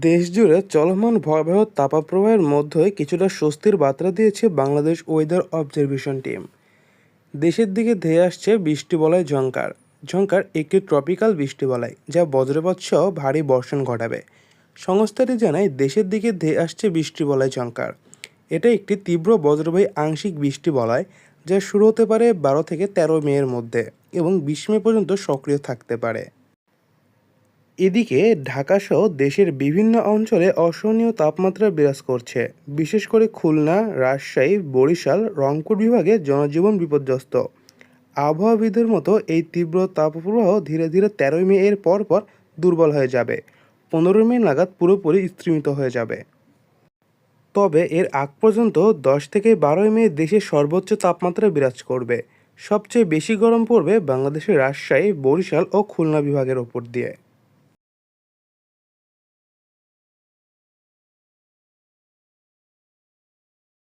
দেশজুড়ে চলমান ভয়াবহ তাপপ্রবাহের মধ্যে কিছুটা স্বস্তির বার্তা দিয়েছে বাংলাদেশ ওয়েদার অবজারভেশন টিম দেশের দিকে ধেয়ে আসছে বৃষ্টি বৃষ্টিবলয় ঝঙ্কার ঝঙ্কার একটি ট্রপিক্যাল বৃষ্টি বৃষ্টিবলয়, যা বজ্রপাত সহ ভারী বর্ষণ ঘটাবে। সংস্থাটি জানায়, দেশের দিকে ধেয়ে আসছে বৃষ্টি বৃষ্টিবলয় ঝঙ্কার এটা একটি তীব্র বজ্রবাহী আংশিক বৃষ্টি বৃষ্টিবলয়, যা শুরু হতে পারে বারো থেকে তেরো মে এর মধ্যে এবং বিশ মে পর্যন্ত সক্রিয় থাকতে পারে। এদিকে ঢাকাসহ দেশের বিভিন্ন অঞ্চলে অসহনীয় তাপমাত্রা বিরাজ করছে। বিশেষ করে খুলনা, রাজশাহী, বরিশাল, রংপুর বিভাগে জনজীবন বিপর্যস্ত। আবহাওয়াবিদের মতো এই তীব্র তাপপ্রবাহ ধীরে ধীরে তেরোই মে এর পর পর দুর্বল হয়ে যাবে। পনেরোই মে নাগাদ পুরোপুরি স্তীমিত হয়ে যাবে। তবে এর আগ পর্যন্ত দশ থেকে বারোই মে দেশে সর্বোচ্চ তাপমাত্রা বিরাজ করবে। সবচেয়ে বেশি গরম পড়বে বাংলাদেশের রাজশাহী, বরিশাল ও খুলনা বিভাগের ওপর দিয়ে।